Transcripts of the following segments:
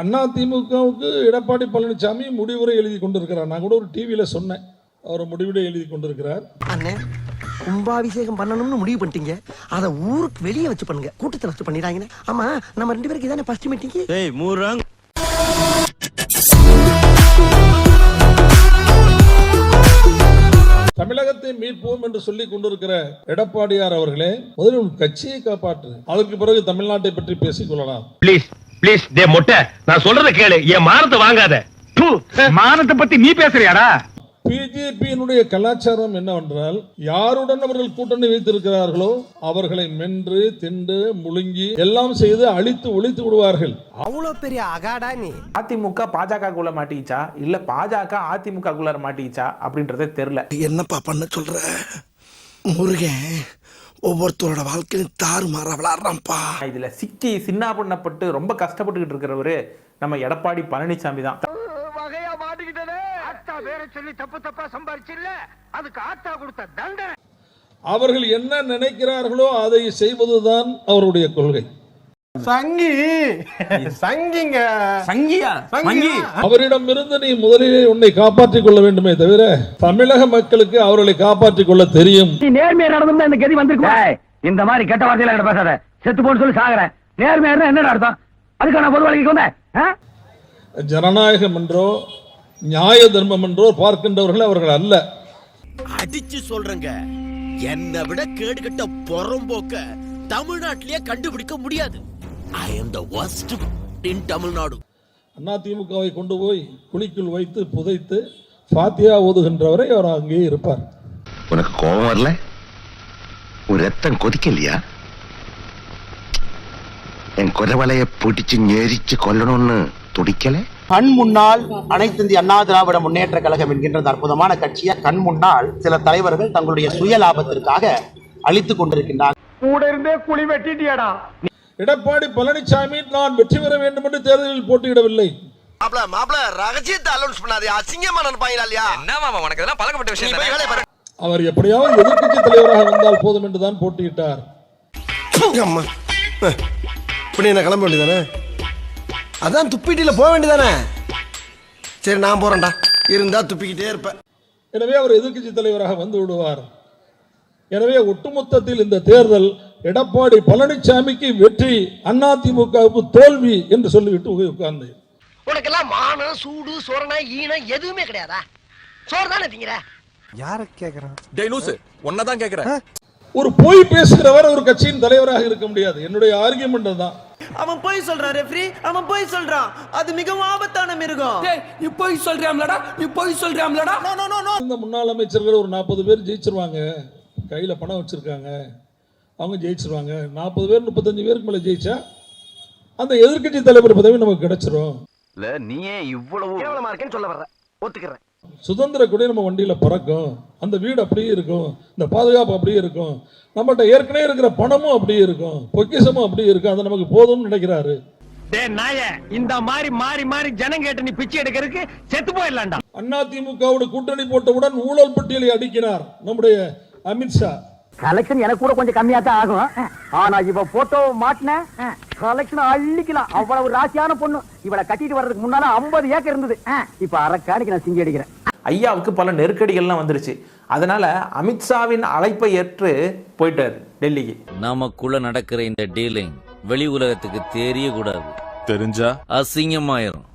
அண்ணா திமுகவுக்கு எடப்பாடி பழனிசாமி முடிவுரை எழுதி கொண்டிருக்கிறார். நான் கூட ஒரு டிவியில் சொன்னேன். அவர் முடிவுரை எழுதி கொண்டிருக்கிறார். அண்ணே கும்பாபிஷேகம் பண்ணணும்னு முடிவு பண்ணிட்டீங்க. அத ஊருக்கு வெளியே வச்சு பண்ணுங்க. கூட்டத்துல வச்சு பண்ணிடாங்கன்னு ஆமா நம்ம ரெண்டு பேருக்கு இதானே ஃபர்ஸ்ட் மீட்டிங் ஏய் மூறாங் தமிழகத்தை மீட்போம் என்று சொல்லிக் கொண்டிருக்கிற எடப்பாடியார் அவர்களே முதலில் கட்சியை காப்பாற்று. அதற்கு பிறகு தமிழ்நாட்டை பற்றி பேசிக் கொள்ளலாம். ப்ளீஸ் ப்ளீஸ் டே மொட்டை நான் சொல்றத கேளு. என் மானத்தை வாங்காத. மானத்தை பத்தி நீ பேசுறியாடா? பிஜேபியினுடைய கலாச்சாரம் என்னவென்றால் யாருடன் அவர்கள் கூட்டணி வைத்திருக்கிறார்களோ அவர்களை மென்று திண்டு முழுங்கி எல்லாம் செய்து அழித்து ஒழித்து விடுவார்கள். அவ்வளவு பெரிய அகாடா நீ. அதிமுக பாஜகக்குள்ள மாட்டிக்கிச்சா? இல்ல பாஜக அதிமுக குள்ள மாட்டிக்கிச்சா? அப்படின்றதே தெரியல. என்னப்பா பண்ண சொல்ற? முருகன் ஒவ்வொருத்தரோட வாழ்க்கையும் தாறு மாற விளாடுறான்ப்பா இதுல சிக்கி சின்ன பண்ணப்பட்டு ரொம்ப கஷ்டப்பட்டுக்கிட்டு இருக்கிறவரு நம்ம எடப்பாடி பழனிசாமி தான். வகையா மாட்டிக்கிட்டே அத்தா பேரை சொல்லி தப்பு தப்பா சம்பாரிச்சில்ல. அதுக்கு ஆத்தா கொடுத்த தண்டனை. அவர்கள் என்ன நினைக்கிறார்களோ அதை செய்வதுதான் அவருடைய கொள்கை. சங்கி. சங்கிங்க. சங்கியா? சங்கி. அவரிடமிருந்து நீ முதலிலே உன்னை காப்பாற்றிக் கொள்ள வேண்டுமே தவிர தமிழக மக்களுக்கு அவர்களை காப்பாற்றிக் கொள்ள தெரியும். நீ நேர்மையா நடந்தா இந்த கதி வந்திருக்கும்? இந்த மாதிரி கெட்ட வார்த்தையில என்கிட்ட பேசாத. செத்து போன்னு சொல்லி சாகுறேன். நேர்மையா இருந்தா என்ன அர்த்தம்? அதுக்கு நான் பொது வழிக்கு வந்தேன்? ஜனநாயகம் என்றோ நியாய தர்மம் என்றோ பார்க்கின்றவர்கள் அவர்கள் அல்ல. அடிச்சு சொல்றேங்க. என்னை விட கேடுகட்ட புறம்போக்க தமிழ்நாட்டிலேயே கண்டுபிடிக்க முடியாது. I am the worst in Tamil Nadu அதிமுகவை கொண்டு போய் குழிக்குள் வைத்து புதைத்து ஃபாத்தியா ஓதுகின்றவரை அவர் அங்கேயே இருப்பார். உனக்கு கோபம் வரல? உன் ரத்தம் கொதிக்கலையா? என் குரவலைய பிடிச்சு நெரிச்சு கொல்லணும்னு துடிக்கல? கண் முன்னால் அனைத்து இந்திய அண்ணா திராவிட முன்னேற்ற கழகம் என்கின்ற அற்புதமான கட்சியை கண் முன்னால் சில தலைவர்கள் தங்களுடைய சுய லாபத்திற்காக அழித்துக் கொண்டிருக்கின்றார் கூட இருந்தே குழி வெட்டிட்டியாடா. எடப்பாடி பழனிசாமி நான் வெற்றி பெற வேண்டும் என்று தேர்தலில் போட்டியிடவில்லை. மாப்ள மாப்ள ரகசியத்தை அலௌன்ஸ் பண்ணாதே அசிங்கமா நினைப்பாங்களா இல்லையா? என்ன மாமா உனக்கு இதெல்லாம் பழக்கப்பட்ட விஷயம் தானே? அவர் எப்படியாவது எதிர்க்கட்சி தலைவராக வந்தால் போதும் என்றுதான் போட்டியிட்டார். அம்மா. இப்படி என்ன கிளம்ப வேண்டியதானே அதான் துப்பிட்டில போக வேண்டியதானே சரி நான் போறேன்டா. இருந்தா துப்பிக்கிட்டே இருப்பேன். எனவே அவர் எதிர்க்கட்சி தலைவராக வந்து விடுவார். எனவே ஒட்டுமொத்தத்தில் இந்த தேர்தல் எடப்பாடி பழனிசாமிக்கு வெற்றி அதிமுகவுக்கு தோல்வி என்று சொல்லிவிட்டு உட்கா- உட்கார்ந்தேன். உனக்கெல்லாம் மானம் சூடு சொரணை ஈனம் எதுவுமே கிடையாதா? சோறு தானே திங்கிற? டேய் லூசு. உன்னதான் கேக்குறேன். ஒரு பொய் பேசுகிறவர் ஒரு கட்சியின் தலைவராக இருக்க முடியாது. என்னுடைய ஆர்கியுமெண்ட் தான் அவன் போய் சொல்றான் ரெஃப்ரி அவன் போய் சொல்றான். அது மிகவும் ஆபத்தான மிருகம். நீ போய் சொல்றியாம்லடா? நீ போய் சொல்றியாம்லடா? இந்த முன்னாள் அமைச்சர்கள் ஒரு நாற்பது பேர் ஜெயிச்சிருவாங்க. கையில் பணம் வச்சுருக்காங்க. அவங்க ஜெயிச்சிருவாங்க. நாற்பது பேர் முப்பத்தஞ்சு பேருக்கு மேலே ஜெயிச்சா அந்த எதிர்க்கட்சி தலைவர் பதவி நமக்கு கிடைச்சிரும். இல்ல நீ ஏன் இவ்வளவு கேவலமா இருக்கேன்னு சொல்ல வர்ற. ஒத்துக்கிறேன். சுதந்திர கொடி நம்ம வண்டியில் பறக்கும். அந்த வீடு அப்படியே இருக்கும். இந்த பாதுகாப்பு அப்படியே இருக்கும். நம்மகிட்ட ஏற்கனவே இருக்கிற பணமும் அப்படியே இருக்கும். பொக்கிஷமும் அப்படியே இருக்கும். அது நமக்கு போதும்னு நினைக்கிறாரு. டே நாய இந்த மாதிரி மாறி மாறி ஜனம் கேட்டு நீ பிச்சை எடுக்கிறதுக்கு செத்து போயிடலாம்டா. அதிமுகவோட கூட்டணி போட்டவுடன் ஊழல் பட்டியலை அடிக்கினார் நம்முடைய அமித்ஷா. கலெக்ஷன் எனக்கு கூட கொஞ்சம் கம்மியா தான் ஆகும் ஆனா இவ போட்டோ மாட்டின கலெக்ஷன் அள்ளிக்கலாம். அவ்வளவு ராசியான பொண்ணு. இவளை கட்டிட்டு வர்றதுக்கு முன்னால 50 ஏக்கர் இருந்தது. இப்ப அரக்காணிக்கு நான் சிங்கி அடிக்கிறேன். ஐயாவுக்கு பல நெருக்கடிகள்லாம் வந்துருச்சு. அதனால அமித்ஷாவின் அழைப்பை ஏற்று போயிட்டார் டெல்லிக்கு. நமக்குள்ள நடக்கிற இந்த டீலிங் வெளி உலகத்துக்கு தெரியக்கூடாது. தெரிஞ்சா? அசிங்கமாயிரும்.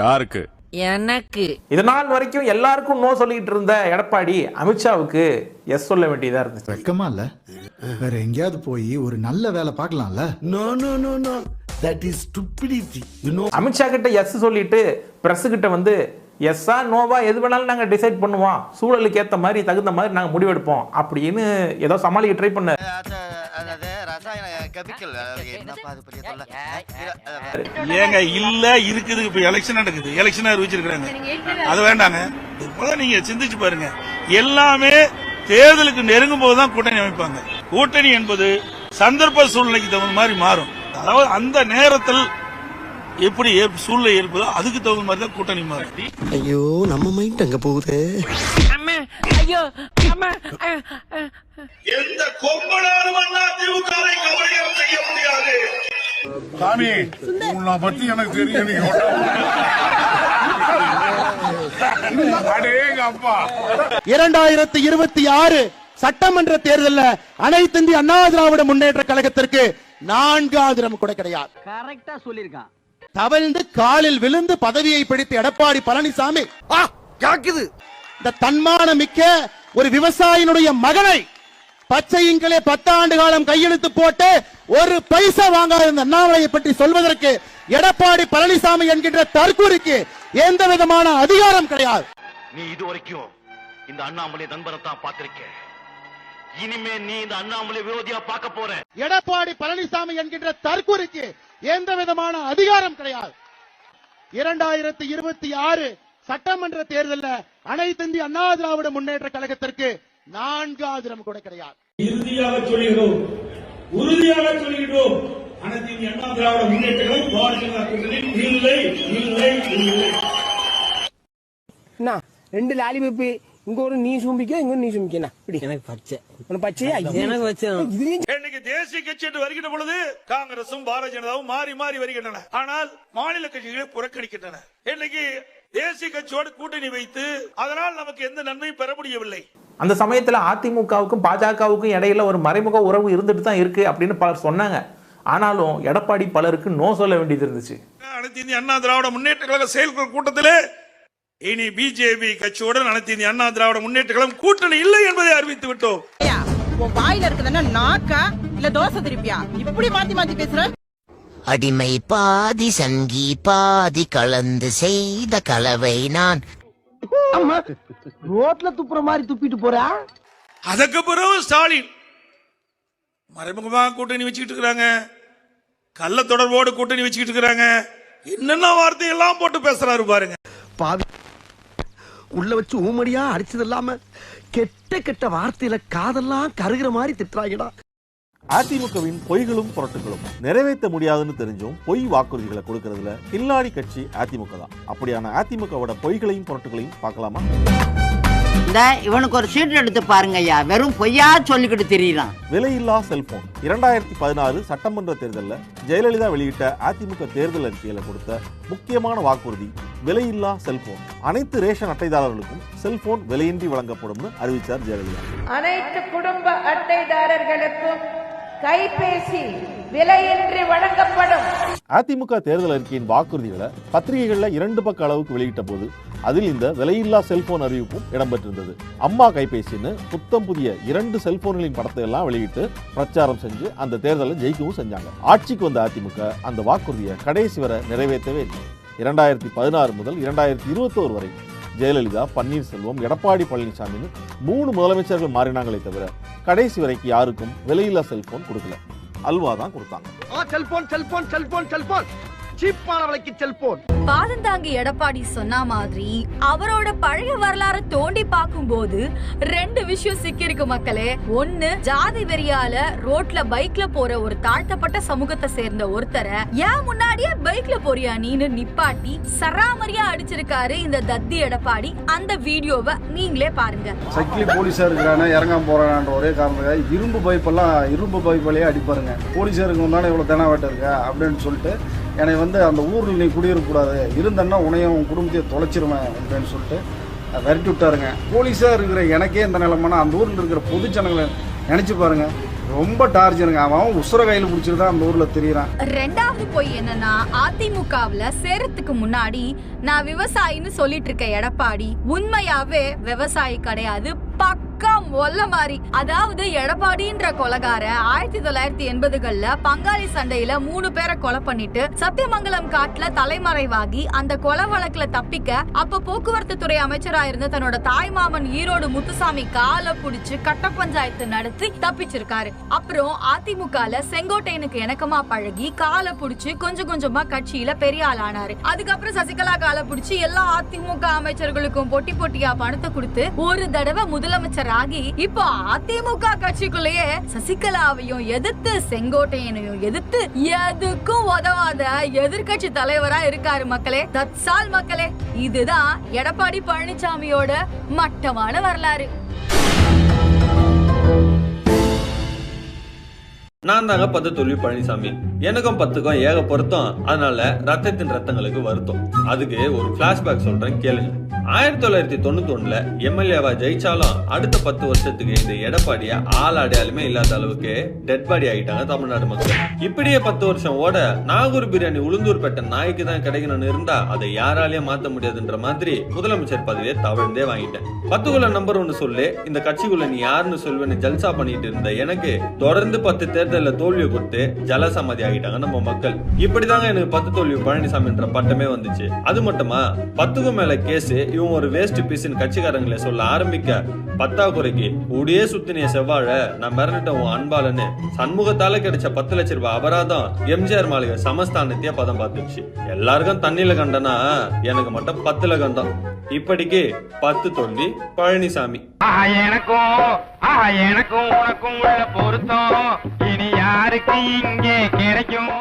யாருக்கு? எனக்கு. இது நாள் வரைக்கும் எல்லாருக்கும் நோ சொல்லிட்டு இருந்த எடப்பாடி அமித்ஷாவுக்கு எஸ் சொல்ல வேண்டியதா இருந்துச்சு. வெக்கமா இல்ல? வேற எங்கேயாவது போய் ஒரு நல்ல வேலை பார்க்கலாம்ல? No no no no that is stupidity you know Amit Shah கிட்ட எஸ் சொல்லிட்டு பிரஸ் கிட்ட வந்து எஸ்ஸா நோவா எது வேணாலும் நாங்க டிசைட் பண்ணுவோம். சூழலுக்கு ஏத்த மாதிரி தகுந்த மாதிரி நாங்க முடிவெடுப்போம். அப்படின்னு ஏதோ சமாளிக்க ட்ரை பண்ண ஏங்க இல்ல இருக்குது இப்ப எலெக்ஷன் நடக்குது. எலெக்ஷன் அறிவிச்சிருக்காங்க அது வேண்டாங்க. இப்பதான் நீங்க சிந்திச்சு பாருங்க. எல்லாமே தேர்தலுக்கு நெருங்கும் போதுதான் கூட்டணி அமைப்பாங்க. கூட்டணி என்பது சந்தர்ப்ப சூழ்நிலைக்கு தகுந்த மாதிரி மாறும். அதாவது அந்த நேரத்தில் எப்படி சூழ்நிலை இருப்பதோ அதுக்கு தகுந்த மாதிரி தான் கூட்டணி மாறும். ஐயோ நம்ம மைண்ட் அங்க போகுது. எந்த கொம்பனாலும் செய்ய முடியாது. சாமி உன்னை பத்தி எனக்கு தெரியும் நீ அடேங்க அப்பா. இரண்டாயிரத்தி இருபத்தி ஆறு சட்டமன்ற தேர்தல்ல அனைத்து இந்திய அண்ணா திராவிட முன்னேற்ற கழகத்திற்கு நான்கு ஆதிரம் கூட கிடையாது. கரெக்டா சொல்லிருக்கான் தவழ்ந்து காலில் விழுந்து பதவியை பிடித்த எடப்பாடி பழனிசாமி. கேக்குது. இந்த தன்மானம் மிக்க ஒரு விவசாயினுடைய மகனை பச்சையிங்களே பத்தாண்டு காலம் கையெழுத்து போட்டு ஒரு பைசா வாங்காத இந்த அண்ணாமலையை பற்றி சொல்வதற்கு எடப்பாடி பழனிசாமி என்கின்ற தற்கூரிக்கு எந்த விதமான அதிகாரம் கிடையாது. நீ இது வரைக்கும் இந்த அண்ணாமலை நண்பரை தான் பார்த்திருக்க. இனிமே நீ இந்த அண்ணாமலை விரோதியா பார்க்க போற. எடப்பாடி பழனிசாமி என்கின்ற தற்கூரிக்கு எந்த விதமான அதிகாரம் கிடையாது. இரண்டாயிரத்தி இருபத்தி ஆறு சட்டமன்ற தேர்தலில் அனைத்து இந்திய அண்ணா திராவிட முன்னேற்ற கழகத்திற்கு நான்கு ஆதிரம் கூட கிடையாது இறுதியாக சொல்கிறோம் உறுதியாக சொல்கிறோம் அனைத்து இந்திய அண்ணா திராவிட முன்னேற்ற கழகம் பாரதிய ஜனதா கூட்டணியில் இல்லை இல்லை இல்லை. என்ன ரெண்டு லாலிபப்பு இங்க ஒரு நீ சும்பிக்க இங்க ஒரு நீ சும்பிக்க இப்படி எனக்கு பச்சை. உனக்கு பச்சையா? எனக்கு பச்சை. இன்னைக்கு தேசிய கட்சி என்று வருகின்ற பொழுது காங்கிரசும் பாரதிய ஜனதாவும் மாறி மாறி வருகின்றன. ஆனால் மாநில கட்சிகளை புறக்கணிக்கின்றன. இன்னைக்கு தேசிய கட்சியோடு கூட்டணி வைத்து அதனால் நமக்கு எந்த நன்மையும் பெற முடியவில்லை. அந்த சமயத்தில் அதிமுகவுக்கும் பாஜகவுக்கும் இடையில ஒரு மறைமுக உறவு இருந்துட்டு தான் இருக்கு அப்படின்னு பலர் சொன்னாங்க. ஆனாலும் எடப்பாடி பலருக்கு நோ சொல்ல வேண்டியது இருந்துச்சு. அனைத்து இந்திய அண்ணா திராவிட முன்னேற்ற கழக செயற்குழு கூட்டத்திலே இனி பிஜேபி கட்சியுடன் அனைத்து இந்திய அண்ணா திராவிட முன்னேற்ற கழகம் கூட்டணி இல்லை என்பதை அறிவித்து விட்டோம். உன் வாயில இருக்குதுன்னா நாக்கா இல்ல தோசை திருப்பியா? இப்படி மாத்தி மாத்தி பேசுற? அடிமை பாதி சங்கி பாதி கலந்து செய்த கலவை நான். அம்மா ரோட்ல துப்புற மாதிரி துப்பிட்டு போறா? அதுக்கு பிறகு ஸ்டாலின். மறைமுகமாக கூட்டணி வச்சுக்கிட்டு இருக்கிறாங்க. கள்ள தொடர்போடு கூட்டணி வச்சுக்கிட்டு இருக்கிறாங்க. என்னென்ன வார்த்தையெல்லாம் போட்டு பேசுறாரு பாருங்க. பாவி உள்ள வச்சு ஊமடியா அடிச்சது இல்லாம கெட்ட கெட்ட வார்த்தையில காதெல்லாம் கருகிற மாதிரி திட்டுறாங்கடா. அதிமுகவின் பொய்களும் புரட்டுகளும் நிறைவேற்ற முடியாதுன்னு தெரிஞ்சும் பொய் வாக்குறுதிகளை கொடுக்கறதுல கில்லாடி கட்சி அதிமுக தான். அப்படியான அதிமுகவோட பொய்களையும் புரட்டுகளையும் பார்க்கலாமா? இந்த இவனுக்கு ஒரு சீட் எடுத்து பாருங்க ஐயா. வெறும் பொய்யா சொல்லிக்கிட்டு தெரியலாம் விலையில்லா செல்போன். இரண்டாயிரத்தி பதினாறு சட்டமன்ற தேர்தலில் ஜெயலலிதா வெளியிட்ட அதிமுக தேர்தல் அறிக்கையில கொடுத்த முக்கியமான வாக்குறுதி விலையில்லா செல்போன். அனைத்து ரேஷன் அட்டைதாரர்களுக்கும் செல்போன் விலையின்றி வழங்கப்படும்னு அறிவித்தார் ஜெயலலிதா. அனைத்து குடும்ப அட்டைதாரர்களுக்கும் கைபேசி விலையின்றி வழங்கப்படும். அதிமுக தேர்தல் அறிக்கையின் வாக்குறுதிகளை பத்திரிகைகள்ல இரண்டு பக்க அளவுக்கு வெளியிட்ட போது அதில் இந்த விலையில்லா செல்போன் அறிவிப்பும் இடம்பெற்றிருந்தது. அம்மா கைபேசின்னு புத்தம் புதிய இரண்டு செல்போன்களின் படத்தை எல்லாம் வெளியிட்டு பிரச்சாரம் செஞ்சு அந்த தேர்தலை ஜெயிக்கவும் செஞ்சாங்க. ஆட்சிக்கு வந்த அதிமுக அந்த வாக்குறுதியை கடைசி வரை நிறைவேற்றவே இல்லை. இரண்டாயிரத்தி பதினாறு முதல் இரண்டாயிரத்தி இருபத்தோரு வரை ஜெயலலிதா பன்னீர்செல்வம் எடப்பாடி பழனிசாமின்னு மூணு முதலமைச்சர்கள் மாறினாங்களே தவிர கடைசி வரைக்கும் யாருக்கும் விலையில்லா செல்போன் கொடுக்கல. அல்வா தான் கொடுத்தாங்க. செல்போன் செல்போன் செல்போன் செல்போன் சீப்பான விலைக்கு செல்போன். பாதந்தாங்கி எடப்பாடி சொன்ன மாதிரி அவரோட பழைய வரலாறு தோண்டி பார்க்கும்போது ரெண்டு விஷயம் சிக்கிருக்கு மக்களே. ஒண்ணு ஜாதி வெறியால ரோட்ல பைக்ல போற ஒரு தாழ்த்தப்பட்ட சமூகத்தை சேர்ந்த ஒருத்தரை ஏன் முன்னாடியே பைக்ல போறியா நீன்னு நிப்பாட்டி சராமரியா அடிச்சிருக்காரு இந்த தத்தி எடப்பாடி. அந்த வீடியோவை நீங்களே பாருங்க. சக்கிலி போலீஸா இருக்கிறானே இறங்காம போறான்ற ஒரே காரணத்துக்காக இரும்பு பைப்பெல்லாம் இரும்பு பைப்பாலேயே அடிப்பாருங்க. போலீஸாருக்கு முன்னாடி இவ்வளோ தெனாவட்ட இருக்க? அப்படின்னு சொல்லிட்டு என்னை வந்து அந்த ஊரில் நீ குடியிருக்கக்கூடாது. இருந்தன்னா உனையும் உன் குடும்பத்தையும் தொலைச்சிருவேன் அப்படின்னு சொல்லிட்டு விரட்டி விட்டாருங்க. போலீஸாக இருக்கிற எனக்கே இந்த நிலைமைனா அந்த ஊரில் இருக்கிற பொது ஜனங்களை நினச்சி பாருங்க. ரொம்ப டார்ச்சருங்க அவன் உசுர கையில் பிடிச்சிட்டு தான் அந்த ஊரில் தெரியுறான். ரெண்டாவது போய் என்னன்னா அதிமுகவுல சேரத்துக்கு முன்னாடி நான் விவசாயின்னு சொல்லிட்டு இருக்க எடப்பாடி உண்மையாவே விவசாயி கிடையாது ஒல்ல மாறி மாதிரி அதாவது எடப்பாடின்ற கொலகார ஆயிரத்தி தொள்ளாயிரத்தி எண்பதுகள்ல பங்காளி சண்டையில மூணு பேரை கொலை பண்ணிட்டு சத்தியமங்கலம் காட்டுல தலைமறைவாகி அந்த கொலை வழக்குல தப்பிக்க அப்ப போக்குவரத்து துறை அமைச்சரா இருந்த தன்னோட தாய் மாமன் ஈரோடு முத்துசாமி காலை புடிச்சு கட்ட பஞ்சாயத்து நடத்தி தப்பிச்சிருக்காரு. அப்புறம் அதிமுகல செங்கோட்டையனுக்கு இணக்கமா பழகி காலை புடிச்சு கொஞ்சம் கொஞ்சமா கட்சியில பெரிய ஆள் ஆனாரு. அதுக்கப்புறம் சசிகலா காலை புடிச்சு எல்லா அதிமுக அமைச்சர்களுக்கும் பொட்டி பொட்டியா பணத்தை கொடுத்து ஒரு தடவை முதலமைச்சர் ஆகி இப்போ அதிமுக கட்சிக்குள்ளேயே சசிகலாவையும் எதிர்த்து செங்கோட்டையனையும் எதிர்த்து எதுக்கும் உதவாத எதிர்க்கட்சி தலைவரா இருக்காரு மக்களே. தத்சால் மக்களே இதுதான் எடப்பாடி பழனிசாமியோட மட்டமான வரலாறு. நான் தாங்க பத்து தோல்வி பழனிசாமி. எனக்கும் பத்துக்கும் ஏக பொருத்தம். அதனால ரத்தத்தின் ரத்தங்களுக்கு வருத்தம். அதுக்கு ஒரு பிளாஷ்பேக் சொல்றேன் கேளுங்க. ஆயிரத்தி தொள்ளாயிரத்தி தொண்ணூத்தி ஒண்ணுல எம்எல்ஏவா ஜெயிச்சாலும் அடுத்த பத்து வருஷத்துக்கு இந்த எடப்பாடிய ஆள் அடையாளமே இல்லாத அளவுக்கு டெட் பாடி ஆகிட்டாங்க தமிழ்நாடு மக்கள். இப்படியே பத்து வருஷம் ஓட நாகூர் பிரியாணி உளுந்தூர் பெட்ட நாய்க்கு தான் கிடைக்கணும்னு இருந்தா அதை யாராலேயே மாத்த முடியாதுன்ற மாதிரி முதலமைச்சர் பதவியை தவழ்ந்தே வாங்கிட்டேன். பத்துக்குள்ள நம்பர் ஒன்னு சொல்லு இந்த கட்சிக்குள்ள நீ யாருன்னு சொல்வேன்னு ஜல்சா பண்ணிட்டு இருந்த எனக்கு தொடர்ந்து பத்து தேர்தலில் தோல்வியை கொடுத்து ஜலசமாதி ஆகிட்டாங்க நம்ம மக்கள். இப்படிதாங்க எனக்கு பத்து தோல்வி பழனிசாமின்ற பட்டமே வந்துச்சு. அது மட்டுமா? பத்துக்கும் மேல கேஸ் இவன் ஒரு வேஸ்ட் பீஸ்னு கட்சிக்காரங்களை சொல்ல ஆரம்பிக்க. பத்தாக்குறைக்கு உடையே சுத்தினிய செவ்வாழ நான் மிரண்டுட்டேன் உன் அன்பாலன்னு. சண்முகத்தால கிடைச்ச பத்து லட்ச ரூபாய் அபராதம் எம்ஜிஆர் மாளிகை சமஸ்தானத்தையே பதம் பார்த்துச்சு எல்லாருக்கும் தண்ணியில கண்டனா எனக்கு மட்டும் பத்துல கண்டம் இப்படிக்கு பத்து தோல்வி பழனிசாமி. ஆஹா எனக்கும் ஆஹா எனக்கும் உனக்கும் உள்ள பொருத்தம். இனி யாருக்கு இங்கே கிடைக்கும்?